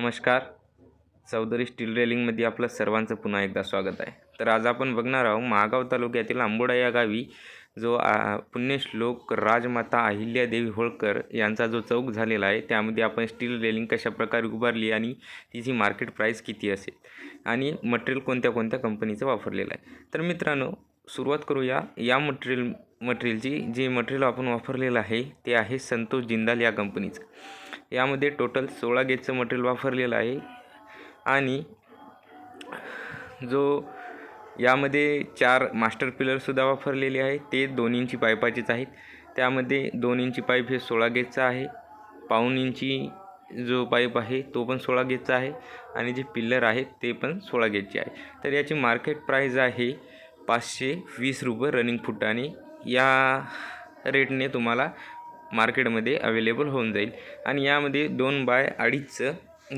नमस्कार. चौधरी स्टील रेलिंगमध्ये आपलं सर्वांचं पुन्हा एकदा स्वागत आहे. तर आज आपण बघणार आहोत महागाव तालुक्यातील आंबोडा या गावी जो आ, पुण्यश्लोक राजमाता अहिल्यादेवी होळकर यांचा जो चौक झालेला आहे त्यामध्ये आपण स्टील रेलिंग कशा प्रकारे उभारली आणि तिची मार्केट प्राईस किती असेल आणि मटेरियल कोणत्या कोणत्या कंपनीचं वापरलेलं आहे. तर मित्रांनो सुरुवात करूया. या मटेरियल मटेरियलची जे मटेरियल आपण वापरलेलं आहे ते आहे संतोष जिंदाल या कंपनीचं यामध्ये टोटल सोळा गेजचं मटेरियल वापरलेलं आहे. आणि जो यामध्ये चार मास्टर पिलरसुद्धा वापरलेले आहे ते दोन इंची पाईपाचेच आहेत. त्यामध्ये दोन इंची पाईप हे सोळा गेजचा आहे. पाऊण इंची जो पाईप आहे तो पण सोळा गेजचा आहे. आणि जे पिल्लर आहेत ते पण सोळा गेजचे आहे. तर याची मार्केट प्राईज आहे पाचशे वीस रुपये रनिंग फूट आणि या रेटने तुम्हाला मार्केटमध्ये अवेलेबल होऊन जाईल. आणि यामध्ये दोन बाय अडीचचं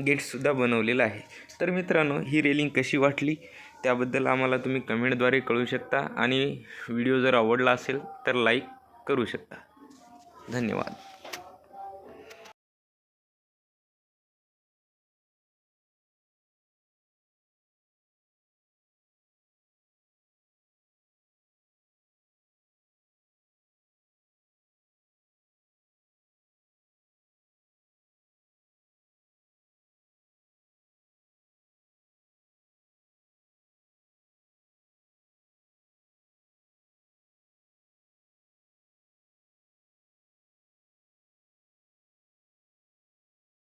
गेटसुद्धा बनवलेलं आहे. तर मित्रांनो ही रेलिंग कशी वाटली? त्याबद्दल आम्हाला तुम्ही कमेंटद्वारे कळू शकता. आणि व्हिडिओ जर आवडला असेल तर लाईक करू शकता. धन्यवाद.